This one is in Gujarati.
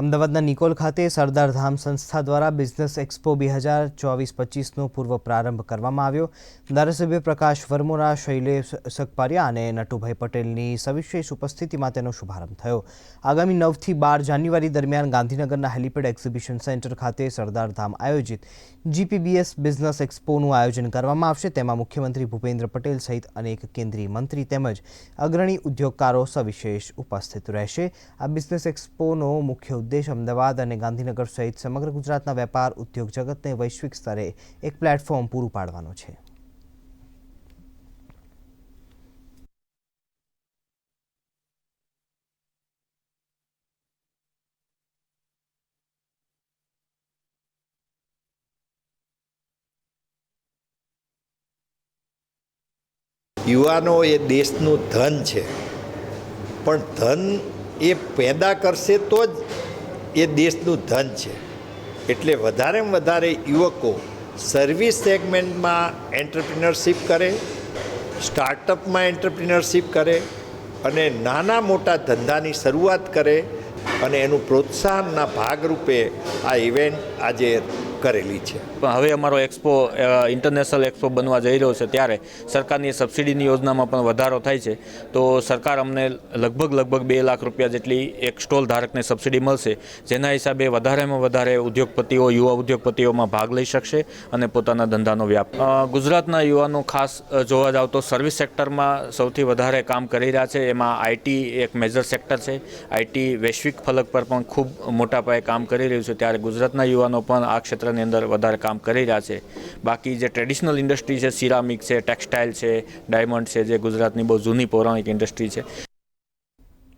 અમદાવાદના નિકોલ ખાતે સરદાર ધામ સંસ્થા દ્વારા બિઝનેસ એક્સપો બે હજાર ચોવીસ પચીસનો પૂર્વ પ્રારંભ કરવામાં આવ્યો. ધારાસભ્ય પ્રકાશ વર્મોરા શૈલેષ સકપારિયા અને નટુભાઈ પટેલની સવિશેષ ઉપસ્થિતિમાં તેનો શુભારંભ થયો. આગામી નવથી બાર જાન્યુઆરી દરમિયાન ગાંધીનગરના હેલિપેડ એક્ઝિબિશન સેન્ટર ખાતે સરદાર ધામ આયોજિત જીપીબીએસ બિઝનેસ એક્સપોનું આયોજન કરવામાં આવશે. તેમાં મુખ્યમંત્રી ભૂપેન્દ્ર પટેલ સહિત અનેક કેન્દ્રીય મંત્રી તેમજ અગ્રણી ઉદ્યોગકારો સવિશેષ ઉપસ્થિત રહેશે. આ બિઝનેસ એક્સપોનો મુખ્ય ઉદ્દેશ અમદાવાદ અને ગાંધીનગર સહિત સમગ્ર ગુજરાતના વેપાર, ઉદ્યોગ જગતને વૈશ્વિક સ્તરે એક પ્લેટફોર્મ પૂરું પાડવાનો છે. યુવાનો એ દેશનું ધન છે. પણ ધન એ પેદા કરશે તો જ એ દેશનું ધન છે. એટલે વધારેમાં વધારે યુવકો સર્વિસ સેગમેન્ટમાં એન્ટરપ્રિનરશિપ કરે સ્ટાર્ટઅપમાં એન્ટરપ્રિનરશિપ કરે અને નાના મોટા ધંધાની શરૂઆત કરે અને એનું પ્રોત્સાહનના ભાગરૂપે આ ઇવેન્ટ આજે કરેલી છે. પણ હવે અમારો એક્સપો ઇન્ટરનેશનલ એક્સપો બનવા જઈ રહ્યો છે ત્યારે સરકારની સબસિડીની યોજનામાં પણ વધારો થાય છે. તો સરકાર અમને લગભગ લગભગ બે લાખ રૂપિયા જેટલી એક સ્ટોલ ધારકને સબસિડી મળશે. જેના હિસાબે વધારેમાં વધારે ઉદ્યોગપતિઓ, યુવા ઉદ્યોગપતિઓમાં ભાગ લઈ શકશે અને પોતાના ધંધાનો વ્યાપ ગુજરાતના યુવાનો ખાસ જોવા જાવ તો સર્વિસ સેક્ટરમાં સૌથી વધારે કામ કરી રહ્યા છે. એમાં આઈટી એક મેજર સેક્ટર છે. આઈટી વૈશ્વિક ફલક પર પણ ખૂબ મોટા પાયે કામ કરી રહ્યું છે. ત્યારે ગુજરાતના યુવાનો પણ આ ક્ષેત્રની અંદર વધારે કામ કરી રહ્યા છે. બાકી જે ટ્રેડિશનલ ઇન્ડસ્ટ્રી છે સિરામિક છે ટેક્સટાઇલ છે ડાયમંડ છે, જે ગુજરાતની બહુ જૂની પૌરાણિક ઇન્ડસ્ટ્રી છે.